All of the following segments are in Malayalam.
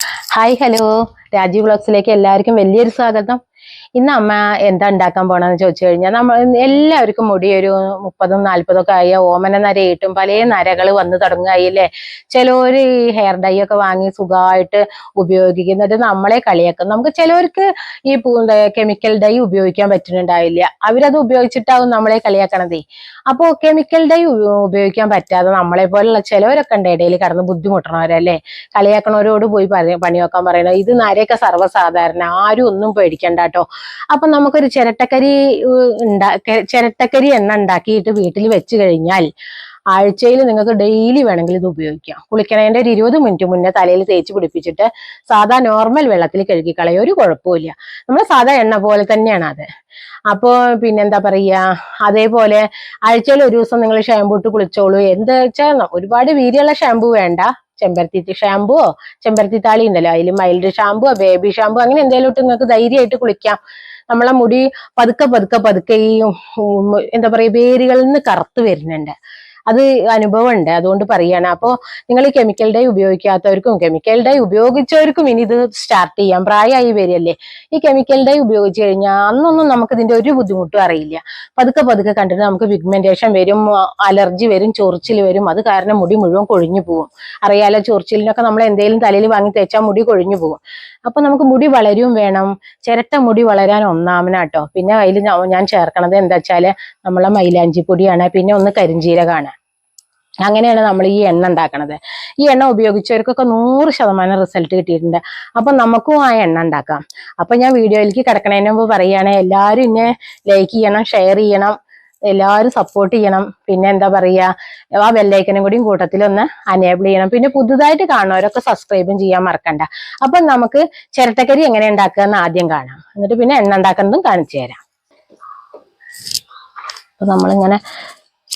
ഹായ് ഹലോ രാജീവ് ബ്ലോഗ്സിലേക്ക് എല്ലാവർക്കും വലിയൊരു സ്വാഗതം. ഇന്ന് അമ്മ എന്താ ഉണ്ടാക്കാൻ പോണെന്ന് ചോദിച്ചു കഴിഞ്ഞാൽ നമ്മൾ എല്ലാവർക്കും മുടി ഒരു മുപ്പതും നാല്പതും ഒക്കെ ആയ ഓമന നരയിട്ടും പല നരകൾ വന്ന് തുടങ്ങുകയില്ലേ ചിലവര് ഈ ഹെയർ ഡൈ ഒക്കെ വാങ്ങി സുഖമായിട്ട് ഉപയോഗിക്കുന്നത് നമ്മളെ കളിയാക്കും. നമുക്ക് ചിലവർക്ക് ഈ കെമിക്കൽ ഡൈ ഉപയോഗിക്കാൻ പറ്റുന്നുണ്ടാവില്ല. അവരത് ഉപയോഗിച്ചിട്ടാവും നമ്മളെ കളിയാക്കണതേ. അപ്പോ കെമിക്കൽ ഡൈ ഉപയോഗിക്കാൻ പറ്റാതെ നമ്മളെ പോലുള്ള ചിലവരൊക്കെ ഉണ്ട് ഇടയിൽ കടന്ന് ബുദ്ധിമുട്ടണവരല്ലേ? കളിയാക്കണവരോട് പോയി പണി വെക്കാൻ പറയണത് ഇത് നരയൊക്കെ സർവസാധാരണ. ആരും ഒന്നും പേടിക്കണ്ട കേട്ടോ. അപ്പൊ നമുക്കൊരു ചിരട്ടക്കരി ഉണ്ടാ ചിരട്ടക്കരി എണ്ണ ഉണ്ടാക്കിയിട്ട് വീട്ടിൽ വെച്ച് കഴിഞ്ഞാൽ ആഴ്ചയിൽ നിങ്ങൾക്ക് ഡെയിലി വേണമെങ്കിൽ ഇത് ഉപയോഗിക്കാം. കുളിക്കണേന്റെ ഒരു ഇരുപത് മിനിറ്റ് മുന്നേ തലയിൽ തേച്ച് പിടിപ്പിച്ചിട്ട് സാധാ നോർമൽ വെള്ളത്തിൽ കഴുകി കളയും ഒരു കുഴപ്പമില്ല നമ്മൾ സാധാ എണ്ണ പോലെ തന്നെയാണ് അത്. പിന്നെ പിന്നെന്താ പറയുക അതേപോലെ ആഴ്ചയിൽ ഒരു ദിവസം നിങ്ങൾ ഷാമ്പൂ ഇട്ട് കുളിച്ചോളൂ. എന്താ വെച്ചാൽ ഒരുപാട് വീര്യമുള്ള ഷാമ്പൂ വേണ്ട. ചെമ്പരത്തി ഷാമ്പുവോ? ചെമ്പരത്തി താളി ഉണ്ടല്ലോ. അതിൽ മൈൽഡ് ഷാമ്പുവോ ബേബി ഷാമ്പു അങ്ങനെ എന്തെങ്കിലും ഇട്ട് നിങ്ങൾക്ക് ധൈര്യമായിട്ട് കുളിക്കാം. നമ്മളെ മുടി പതുക്കെ പതുക്കെ പതുക്കെ ഈ എന്താ പറയാ വേരുകളിൽ നിന്ന് കറുത്ത് വരുന്നുണ്ട്. അത് അനുഭവം ഉണ്ട് അതുകൊണ്ട് പറയാണ്. അപ്പോൾ നിങ്ങൾ കെമിക്കൽ ഡൈ ഉപയോഗിക്കാത്തവർക്കും കെമിക്കൽ ഡൈ ഉപയോഗിച്ചവർക്കും ഇനി ഇത് സ്റ്റാർട്ട് ചെയ്യാം. പ്രായമായി വരികയല്ലേ? ഈ കെമിക്കൽ ഡൈ ഉപയോഗിച്ച് കഴിഞ്ഞാൽ അന്നൊന്നും നമുക്ക് ഇതിന്റെ ഒരു ബുദ്ധിമുട്ടും അറിയില്ല. പതുക്കെ പതുക്കെ കണ്ടിട്ട് നമുക്ക് പിഗ്മെന്റേഷൻ വരും അലർജി വരും ചൊറിച്ചിൽ വരും. അത് കാരണം മുടി മുഴുവൻ കൊഴിഞ്ഞു പോകും. അറിയാലോ ചൊറിച്ചിലിനൊക്കെ നമ്മൾ എന്തെങ്കിലും തലയിൽ വാങ്ങി തേച്ചാൽ മുടി കൊഴിഞ്ഞു പോകും. അപ്പൊ നമുക്ക് മുടി വളരും വേണം. ചിരട്ട മുടി വളരാൻ ഒന്നാമനാട്ടോ പിന്നെ അതിൽ ഞാൻ ചേർക്കണത് എന്താ വെച്ചാൽ നമ്മളെ മൈലാഞ്ചി പൊടിയാണ്. പിന്നെ ഒന്ന് കരിഞ്ചീരകമാണ് അങ്ങനെയാണ് നമ്മൾ ഈ എണ്ണ ഉണ്ടാക്കണത്. ഈ എണ്ണ ഉപയോഗിച്ചവർക്കൊക്കെ നൂറ് ശതമാനം റിസൾട്ട് കിട്ടിയിട്ടുണ്ട്. അപ്പൊ നമുക്കും ആ എണ്ണ ഉണ്ടാക്കാം. അപ്പൊ ഞാൻ വീഡിയോയിലേക്ക് കിടക്കണതിന് മുമ്പ് പറയുകയാണ് എല്ലാവരും ഇന്നെ ലൈക്ക് ചെയ്യണം ഷെയർ ചെയ്യണം എല്ലാവരും സപ്പോർട്ട് ചെയ്യണം. പിന്നെ എന്താ പറയുക ആ ബെല്ലൈക്കനും കൂടിയും കൂട്ടത്തിലൊന്ന് അനേബിൾ ചെയ്യണം. പിന്നെ പുതുതായിട്ട് കാണുന്നവരൊക്കെ സബ്സ്ക്രൈബും ചെയ്യാൻ മറക്കണ്ട. അപ്പൊ നമുക്ക് ചിരട്ടക്കരി എങ്ങനെ ഉണ്ടാക്കുക എന്ന് ആദ്യം കാണാം. എന്നിട്ട് പിന്നെ എണ്ണ ഉണ്ടാക്കുന്നതും കാണിച്ചു തരാം. അപ്പൊ നമ്മളിങ്ങനെ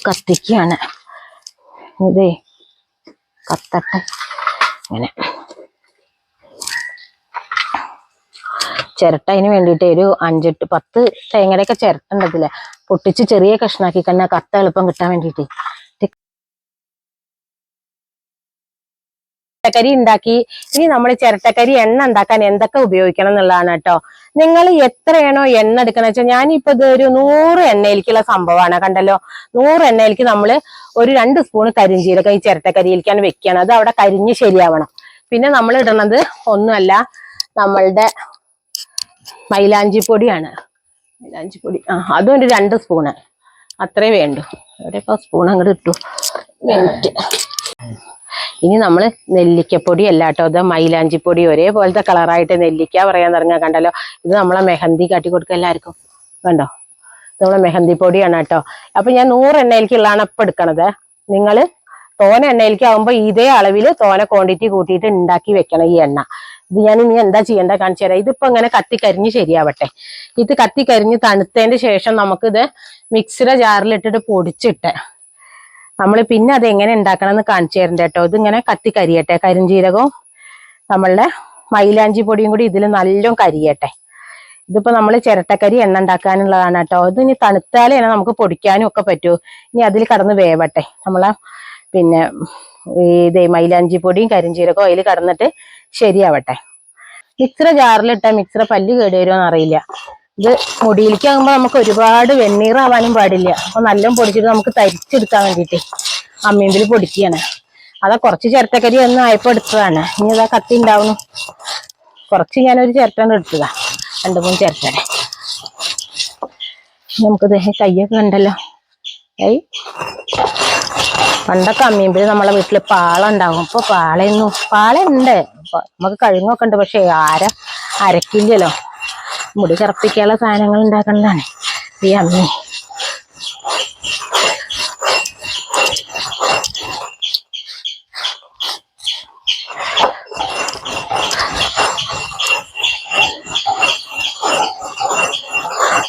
കത്തിക്കുകയാണ്. ഇതേ കത്തട്ടെ. ഇങ്ങനെ. ചിരട്ടതിന് വേണ്ടിയിട്ട് ഒരു അഞ്ചെട്ട് പത്ത് തേങ്ങയുടെയൊക്കെ ചിരട്ട ഉണ്ടതില്ലേ പൊട്ടിച്ച് ചെറിയ കഷ്ണാക്കി കഴിഞ്ഞാൽ കത്ത എളുപ്പം കിട്ടാൻ വേണ്ടിയിട്ട്. ചിരട്ടക്കരി ഉണ്ടാക്കി. ഇനി നമ്മൾ ചിരട്ടക്കരി എണ്ണ ഉണ്ടാക്കാൻ എന്തൊക്കെ ഉപയോഗിക്കണം എന്നുള്ളതാണ് കേട്ടോ. നിങ്ങൾ എത്രയാണോ എണ്ണ എടുക്കണ വെച്ചാൽ ഞാനിപ്പോ ഇത് ഒരു നൂറ് എണ്ണയിലേക്കുള്ള സംഭവമാണ്. കണ്ടല്ലോ? നൂറ് എണ്ണയിലേക്ക് നമ്മൾ ഒരു രണ്ട് സ്പൂൺ കരിഞ്ചീരക്ക ഈ ചിരട്ടക്കരിയിലേക്കാണ് വെക്കുകയാണ് അത് അവിടെ കരിഞ്ഞ് ശരിയാവണം. പിന്നെ നമ്മൾ ഇടണത് ഒന്നുമല്ല നമ്മളുടെ മൈലാഞ്ചി പൊടിയാണ്. മൈലാഞ്ചി പൊടി. ആ അതും ഒരു രണ്ട് സ്പൂണ്. അത്രേ വേണ്ടു. എവിടെയൊക്കെ സ്പൂൺ അങ്ങോട്ട് ഇട്ടു. മിനിറ്റ്. ഇനി നമ്മൾ നെല്ലിക്കപ്പൊടി അല്ല കേട്ടോ ഇത് മൈലാഞ്ചിപ്പൊടി ഒരേപോലത്തെ കളറായിട്ട് നെല്ലിക്ക പറയാൻ തുടങ്ങാൻ കണ്ടല്ലോ. ഇത് നമ്മളെ മെഹന്തി കാട്ടി കൊടുക്കുക എല്ലാവർക്കും. കണ്ടോ? നമ്മളെ മെഹന്തി പൊടിയാണ് കേട്ടോ. അപ്പൊ ഞാൻ നൂറ് എണ്ണയിലേക്കുള്ളതാണ് ഇപ്പൊ എടുക്കണത്. നിങ്ങൾ തോന എണ്ണയിലേക്ക് ആകുമ്പോൾ ഇതേ അളവിൽ തോന ക്വാണ്ടിറ്റി കൂട്ടിയിട്ട് ഉണ്ടാക്കി വെക്കണം ഈ എണ്ണ. ഇത് ഞാൻ ഇനി എന്താ ചെയ്യേണ്ട കാണിച്ചു തരാം. ഇതിപ്പോ ഇങ്ങനെ കത്തിക്കരിഞ്ഞ് ശരിയാവട്ടെ. ഇത് കത്തിക്കരിഞ്ഞ് തണുത്തതിന്റെ ശേഷം നമുക്കിത് മിക്സിയുടെ ജാറിലിട്ടിട്ട് പൊടിച്ചിട്ട് നമ്മൾ പിന്നെ അത് എങ്ങനെ ഉണ്ടാക്കണം എന്ന് കാണിച്ചു തരണ്ട കേട്ടോ. ഇതിങ്ങനെ കത്തി കരിയട്ടെ. കരിഞ്ചീരകവും നമ്മളുടെ മൈലാഞ്ചി പൊടിയും കൂടി ഇതിൽ നല്ലോണം കരിയട്ടെ. ഇതിപ്പോ നമ്മൾ ചിരട്ടക്കരി എണ്ണ ഉണ്ടാക്കാനുള്ളതാണ് കേട്ടോ. ഇത് ഇനി തണുത്താലേ നമുക്ക് പൊടിക്കാനും ഒക്കെ പറ്റൂ. ഇനി അതിൽ കടന്ന് വേവട്ടെ. നമ്മളെ പിന്നെ ഇത് മൈലാഞ്ചി പൊടിയും കരിഞ്ചീരകവും അതിൽ കടന്നിട്ട് ശരിയാവട്ടെ. മിക്സറ ജാറിലിട്ട മിക്സറ പല്ല് കേടുവരുമോ എന്നറിയില്ല ഇത് മുടിയിലേക്ക് ആകുമ്പോൾ നമുക്ക് ഒരുപാട് വെണ്ണീറാവാനും പാടില്ല. അപ്പൊ നല്ലോണം പൊടിച്ചിട്ട് നമുക്ക് തരിച്ചെടുക്കാൻ വേണ്ടിയിട്ട് അമ്മീമ്പിൽ പൊടിക്കുകയാണ്. അതാ കുറച്ച് ചിരട്ടക്കരി ഒന്ന് ആയപ്പോ എടുത്തതാണ്. ഇനി അതാ കത്തി ഉണ്ടാവുന്നു. കുറച്ച് ഞാനൊരു ചിരട്ടാണ് എടുത്തതാ. രണ്ട് മൂന്ന് ചിരട്ടനെ നമുക്കിത് കയ്യൊക്കെ കണ്ടല്ലോ. ഏയ്. പണ്ടൊക്കെ അമ്മീമ്പിൽ നമ്മളെ വീട്ടിൽ പാള ഉണ്ടാവും. ഇപ്പൊ പാളയൊന്നും പാള ഉണ്ട് നമുക്ക് കഴുങ്ങൊക്കെ ഉണ്ട് പക്ഷെ ആര അരക്കില്ലല്ലോ. മുടി കറുപ്പിക്കാനുള്ള സാധനങ്ങൾ ഉണ്ടാക്കുന്നതാണ് ഈ അമ്മ.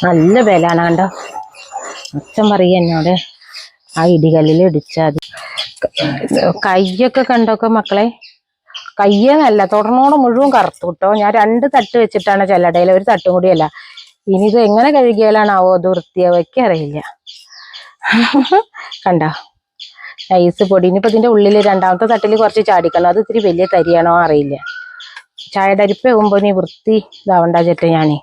നല്ല വിലയാണ് കണ്ടോ? അച്ഛൻ പറയുക എന്നോട് ആ ഇടികല്ലിൽ ഇടിച്ചാൽ കയ്യൊക്കെ കണ്ടൊക്കെ മക്കളെ? കയ്യെന്നല്ല തുടർന്നോടെ മുഴുവൻ കറുത്തു കേട്ടോ ഞാൻ രണ്ട് തട്ട് വെച്ചിട്ടാണ് ചെല്ലടയിൽ ഒരു തട്ടും കൂടിയല്ല ഇനി ഇത് എങ്ങനെ കഴുകിയാലാണാവോ അത് വൃത്തിയാവയ്ക്ക് അറിയില്ല. കണ്ടോ? നൈസ് പൊടി. ഇനിയിപ്പോ ഇതിന്റെ ഉള്ളിൽ രണ്ടാമത്തെ തട്ടിൽ കുറച്ച് ചാടിക്കണം. അത് ഇത്തിരി വലിയ തരിയാണോ അറിയില്ല. ചായയുടെ അരിപ്പ് ആകുമ്പോൾ നീ വൃത്തി ഇതാവണ്ട ചേട്ടാ ഞാനേ.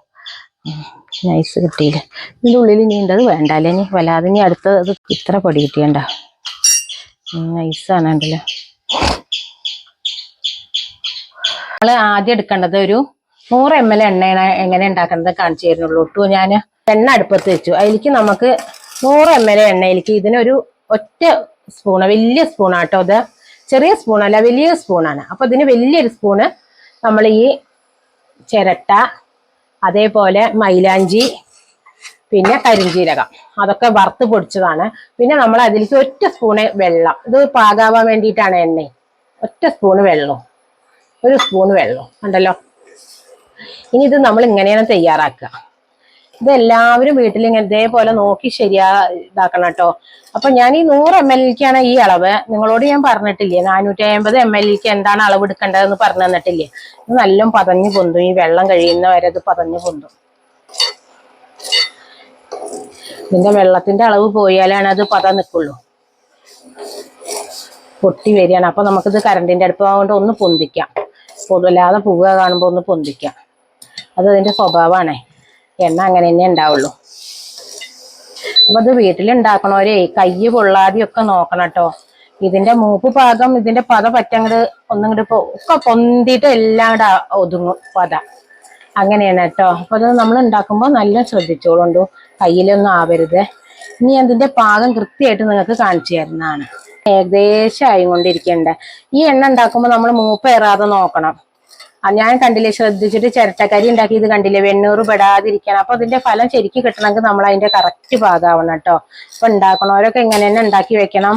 നൈസ് കിട്ടിയില്ല. ഇതിന്റെ ഉള്ളിൽ ഇനി ഉണ്ട് വേണ്ട ഇനി? വല്ലാതെ നീ അടുത്തത് ഇത്ര പൊടി കിട്ടിയണ്ട. നൈസാണ് ഉണ്ടല്ലോ നമ്മൾ ആദ്യം എടുക്കേണ്ടത് ഒരു നൂറ് എം എൽ എണ്ണയാണ് എങ്ങനെ ഉണ്ടാക്കുന്നത് കാണിച്ചു തരുന്നുള്ളൂ. കേട്ടോ ഞാൻ എണ്ണ അടുപ്പത്ത് വെച്ചു. അതിലേക്ക് നമുക്ക് നൂറ് എം എൽ എണ്ണയിലേക്ക് ഇതിനൊരു ഒറ്റ സ്പൂണ് വലിയ സ്പൂണാട്ടോ അത് ചെറിയ സ്പൂണല്ല വലിയ സ്പൂണാണ്. അപ്പൊ ഇതിന് വലിയൊരു സ്പൂണ് നമ്മൾ ഈ ചിരട്ട അതേപോലെ മൈലാഞ്ചി പിന്നെ കരിഞ്ചീരകം. അതൊക്കെ വറുത്ത് പൊടിച്ചതാണ്. പിന്നെ നമ്മൾ അതിലേക്ക് ഒറ്റ സ്പൂണ് വെള്ളം. ഇത് പാകാവാൻ വേണ്ടിയിട്ടാണ് എണ്ണ. ഒറ്റ സ്പൂണ് വെള്ളം. ഒരു സ്പൂൺ വെള്ളം ഉണ്ടല്ലോ. ഇനി ഇത് നമ്മൾ ഇങ്ങനെയാണ് തയ്യാറാക്കുക. ഇതെല്ലാവരും വീട്ടിൽ ഇങ്ങനെ ഇതേപോലെ നോക്കി ശരിയാ ഇതാക്കണം കേട്ടോ. അപ്പൊ ഞാൻ ഈ നൂറ് എം എല്ലിക്കാണ് ഈ അളവ്. നിങ്ങളോട് ഞാൻ പറഞ്ഞിട്ടില്ലേ നാനൂറ്റി അമ്പത് എം എല്ലിക്ക് എന്താണ് അളവ് എടുക്കേണ്ടതെന്ന് പറഞ്ഞു തന്നിട്ടില്ലേ? ഇത് നല്ല പതഞ്ഞു പൊന്തും. ഈ വെള്ളം കഴിയുന്ന വരെ ഇത് പതഞ്ഞു പൊന്തും. ഇതിന്റെ വെള്ളത്തിന്റെ അളവ് പോയാലാണ് അത് പത നിൽക്കുള്ളൂ പൊട്ടി വരികയാണ്. അപ്പൊ നമുക്കിത് കറണ്ടിന്റെ അടുപ്പ് കൊണ്ട് ഒന്ന് പൊന്തിക്കാം. പൊതുവല്ലാതെ പുക കാണുമ്പോൾ ഒന്ന് പൊന്തിക്കാം. അത് അതിന്റെ സ്വഭാവമാണേ എണ്ണ അങ്ങനെ തന്നെ ഉണ്ടാവുള്ളൂ. അപ്പൊ അത് വീട്ടിലുണ്ടാക്കണവരെ കൈ പൊള്ളാതെയൊക്കെ നോക്കണം കേട്ടോ. ഇതിന്റെ മൂപ്പ് പാകം ഇതിന്റെ പത പറ്റങ്ങട് ഒന്നിങ്ങോട്ട് ഒക്കെ പൊന്തിയിട്ട് എല്ലാം കൂടെ ഒതുങ്ങും പത. അങ്ങനെയാണ് കേട്ടോ. അപ്പൊ അത് നമ്മൾ ഉണ്ടാക്കുമ്പോൾ നല്ല ശ്രദ്ധിച്ചോളുണ്ടു. കയ്യിലൊന്നും ആവരുത്. ഇനി അതിന്റെ പാകം കൃത്യമായിട്ട് നിങ്ങൾക്ക് കാണിച്ചു തരുന്നതാണ്. ഏകദേശം ആയിക്കൊണ്ടിരിക്കണ്ടേ. ഈ എണ്ണ ഉണ്ടാക്കുമ്പോൾ നമ്മൾ മൂപ്പ് ഏറാതെ നോക്കണം. ഞാൻ കണ്ടില്ലേ ശ്രദ്ധിച്ചിട്ട് ചിരട്ടക്കരി ഉണ്ടാക്കി ഇത് കണ്ടില്ലേ വെണ്ണൂറ് പെടാതിരിക്കണം അപ്പൊ അതിന്റെ ഫലം ശരിക്ക് കിട്ടണമെങ്കിൽ നമ്മൾ അതിന്റെ കറക്റ്റ് ഭാഗമാവണം കേട്ടോ. അപ്പൊ ഉണ്ടാക്കണവരൊക്കെ ഇങ്ങനെ തന്നെ ഉണ്ടാക്കി വെക്കണം.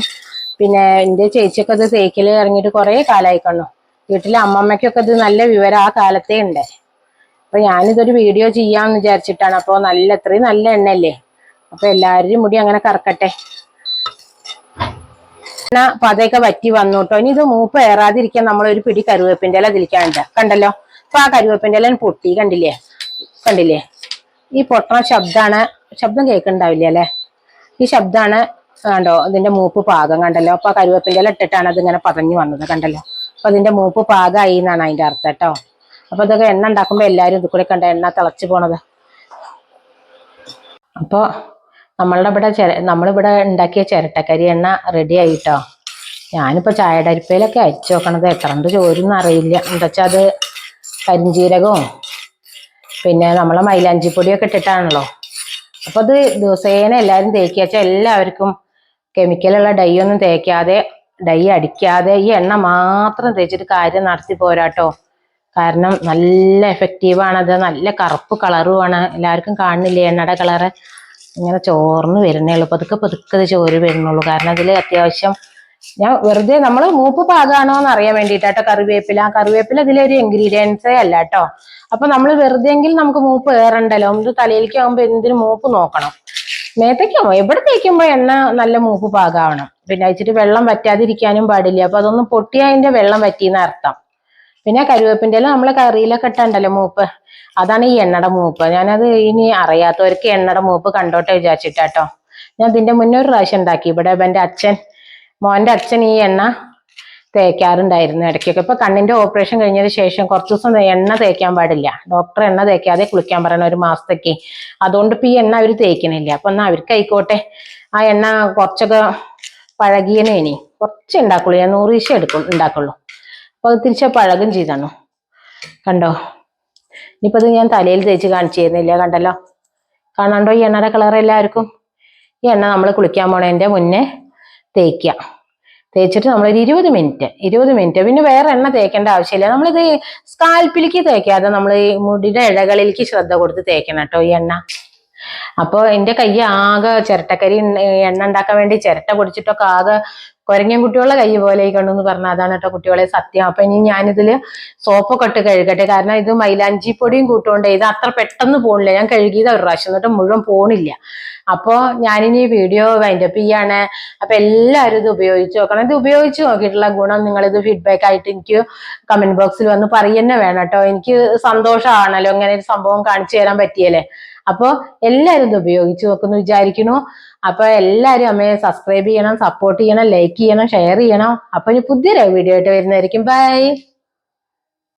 പിന്നെ എന്റെ ചേച്ചിയൊക്കെ ഇത് തേക്കിൽ ഇറങ്ങിയിട്ട് കുറെ കാലമായിക്കണു വീട്ടിലെ അമ്മമ്മയ്ക്കൊക്കെ ഇത് നല്ല വിവരം ആ കാലത്തേ ഉണ്ട്. അപ്പൊ ഞാനിതൊരു വീഡിയോ ചെയ്യാന്ന് വിചാരിച്ചിട്ടാണ്. അപ്പൊ നല്ല അത്രയും നല്ല എണ്ണയല്ലേ? അപ്പൊ എല്ലാവരുടെയും മുടി അങ്ങനെ കറക്കട്ടെ. പതയൊക്കെ വറ്റി വന്നു കേട്ടോ ഇനി ഇത് മൂപ്പ് ഏറാതിരിക്കാൻ നമ്മൾ ഒരു പിടി കരുവേപ്പിന്റെ ഇല തിരിക്കാനുണ്ട് കണ്ടല്ലോ? അപ്പൊ ആ കരുവേപ്പിന്റെ ഇല പൊട്ടി കണ്ടില്ലേ? കണ്ടില്ലേ? ഈ പൊട്ടണ ശബ്ദാണ് ശബ്ദം കേൾക്കണ്ടാവില്ലേ അല്ലെ? ഈ ശബ്ദാണ് കണ്ടോ? ഇതിന്റെ മൂപ്പ് പാകം കണ്ടല്ലോ? അപ്പൊ ആ കരുവേപ്പിന്റെ ഇല ഇട്ടിട്ടാണ് അതിങ്ങനെ പതഞ്ഞു വന്നത് കണ്ടല്ലോ? അപ്പൊ അതിന്റെ മൂപ്പ് പാകമായി എന്നാണ് അതിന്റെ അർത്ഥം കേട്ടോ. അപ്പൊ ഇതൊക്കെ എണ്ണ ഉണ്ടാക്കുമ്പോ എല്ലാരും ഇത് കൂടെ കണ്ട? എണ്ണ തിളച്ചു പോണത്. അപ്പൊ നമ്മളുടെ ഇവിടെ ചിര നമ്മളിവിടെ ഉണ്ടാക്കിയ ചിരട്ടക്കരി എണ്ണ റെഡി ആയിട്ടോ? ഞാനിപ്പോൾ ചായയുടെ അരിപ്പയിലൊക്കെ അയച്ചു നോക്കണത് എത്രണ്ട് ചോരുന്ന് അറിയില്ല. എന്താ വെച്ചാൽ അത്? കരിഞ്ചീരകവും പിന്നെ നമ്മളെ മൈലാഞ്ചിപ്പൊടിയൊക്കെ ഇട്ടിട്ടാണല്ലോ. അപ്പോൾ അത് ദിവസേന എല്ലാവരും തേക്കുക. വെച്ചാൽ എല്ലാവർക്കും കെമിക്കലുള്ള ഡൈ ഒന്നും തേക്കാതെ ഡൈ അടിക്കാതെ ഈ എണ്ണ മാത്രം തേച്ചിട്ട് കാര്യം നടത്തി പോരാട്ടോ. കാരണം നല്ല എഫക്റ്റീവാണത് നല്ല കറുപ്പ് കളറുമാണ് എല്ലാവർക്കും കാണുന്നില്ലേ എണ്ണയുടെ കളറ് ഇങ്ങനെ ചോർന്ന് വരുന്നേ ഉള്ളൂ. പതുക്കെ പതുക്കെ ഇത് ചോര് വരുന്നുള്ളൂ. കാരണം അതിൽ അത്യാവശ്യം ഞാൻ വെറുതെ നമ്മൾ മൂപ്പ് പാകാണോ എന്ന് അറിയാൻ വേണ്ടിയിട്ടാട്ടോ കറിവേപ്പില. കറിവേപ്പില ഇതിലൊരു ഇൻഗ്രീഡിയൻസേ അല്ല കേട്ടോ അപ്പൊ നമ്മൾ വെറുതെ എങ്കിൽ നമുക്ക് മൂപ്പ് ഏറണ്ടല്ലോ ഇത് തലയിലേക്ക് ആകുമ്പോൾ എന്തിനു മൂപ്പ് നോക്കണം. മേത്തേക്കാമോ എവിടെ തേക്കുമ്പോ എണ്ണ നല്ല മൂപ്പ് പാകാവണം. പിന്നെ അയച്ചിട്ട് വെള്ളം വറ്റാതിരിക്കാനും പാടില്ല. അപ്പൊ അതൊന്ന് പൊട്ടിയ അതിന്റെ വെള്ളം വറ്റിയെന്ന് അർത്ഥം പിന്നെ കരുവേപ്പിന്റെ ഇല നമ്മളെ കറിയിലൊക്കെ ഇട്ടുണ്ടല്ലോ മൂപ്പ്. അതാണ് ഈ എണ്ണയുടെ മൂപ്പ്. ഞാനത് ഇനി അറിയാത്തവർക്ക് എണ്ണയുടെ മൂപ്പ് കണ്ടോട്ടെ വിചാരിച്ചിട്ടാട്ടോ. ഞാൻ ഇതിന്റെ മുന്നേ ഒരു പ്രാവശ്യം ഉണ്ടാക്കി. ഇവിടെ എന്റെ അച്ഛൻ മോന്റെ അച്ഛൻ ഈ എണ്ണ തേക്കാറുണ്ടായിരുന്നു ഇടയ്ക്കൊക്കെ. ഇപ്പൊ കണ്ണിന്റെ ഓപ്പറേഷൻ കഴിഞ്ഞതിന് ശേഷം കുറച്ച് ദിവസം എണ്ണ തേക്കാൻ പാടില്ല. ഡോക്ടർ എണ്ണ തേക്കാതെ കുളിക്കാൻ പറയണ ഒരു മാസത്തേക്ക്. അതുകൊണ്ട് ഇപ്പൊ ഈ എണ്ണ അവർ തേക്കണില്ല. അപ്പൊ എന്നാ അവർക്ക് ആയിക്കോട്ടെ ആ എണ്ണ കുറച്ചൊക്കെ പഴകിയനെ ഇനി കുറച്ച് ഉണ്ടാക്കുള്ളൂ. ഞാൻ നൂറ് ഈശ എടുക്കും ഉണ്ടാക്കുള്ളൂ. അപ്പൊ അത് പഴകും ചെയ്തണോ. കണ്ടോ? ഇനിയിപ്പോ ഇത് ഞാൻ തലയിൽ തേച്ച് കാണിച്ചു തരുന്നില്ല കണ്ടല്ലോ? കാണാണ്ടോ ഈ എണ്ണയുടെ കളർ എല്ലാവർക്കും? ഈ എണ്ണ നമ്മൾ കുളിക്കാൻ പോണതിന്റെ മുന്നേ തേക്കുക തേച്ചിട്ട് നമ്മളൊരു ഇരുപത് മിനിറ്റ് ഇരുപത് മിനിറ്റ്. പിന്നെ വേറെ എണ്ണ തേക്കേണ്ട ആവശ്യമില്ല. നമ്മളിത് സ്കാൽപ്പിലേക്ക് തേക്കാതെ നമ്മൾ മുടിയുടെ ഇഴകളിലേക്ക് ശ്രദ്ധ കൊടുത്ത് തേക്കണം കേട്ടോ ഈ എണ്ണ. അപ്പൊ എന്റെ കൈ ആകെ ചിരട്ടക്കരി എണ്ണ ഉണ്ടാക്കാൻ വേണ്ടി ചിരട്ട പൊടിച്ചിട്ടൊക്കെ ആകെ കുരങ്ങൻ കുട്ടികളുടെ കൈ പോലെ കണ്ടെന്ന് പറഞ്ഞ അതാണ് കേട്ടോ കുട്ടികളെ സത്യം. അപ്പൊ ഇനി ഞാനിതിൽ സോപ്പൊക്കെ ഇട്ട് കഴുകട്ടെ. കാരണം ഇത് മൈലാഞ്ചി പൊടിയും കൂട്ടുകൊണ്ട് ഇത് അത്ര പെട്ടെന്ന് പോണില്ല. ഞാൻ കഴുകിയത് ഒരു പ്രാവശ്യം. എന്നിട്ട് മുഴുവൻ പോണില്ല. അപ്പോ ഞാനിനി വീഡിയോ വൈൻഡപ്പ് ചെയ്യാണ്. അപ്പൊ എല്ലാവരും ഇത് ഉപയോഗിച്ച് നോക്കണം. ഇത് ഉപയോഗിച്ച് നോക്കിയിട്ടുള്ള ഗുണം നിങ്ങൾ ഇത് ഫീഡ്ബാക്ക് ആയിട്ട് എനിക്ക് കമന്റ് ബോക്സിൽ വന്ന് പറയുന്നേ വേണം കേട്ടോ. എനിക്ക് സന്തോഷമാണല്ലോ ഇങ്ങനെ ഒരു സംഭവം കാണിച്ചു തരാൻ പറ്റിയല്ലേ? അപ്പൊ എല്ലാവരും ഇത് ഉപയോഗിച്ച് നോക്കുന്നു വിചാരിക്കണോ അപ്പൊ എല്ലാവരും അമ്മയെ സബ്സ്ക്രൈബ് ചെയ്യണം സപ്പോർട്ട് ചെയ്യണം ലൈക്ക് ചെയ്യണം ഷെയർ ചെയ്യണം. അപ്പോൾ ഇനി പുതിയൊരു വീഡിയോ ആയിട്ട് വരുന്നതായിരിക്കും. ബൈ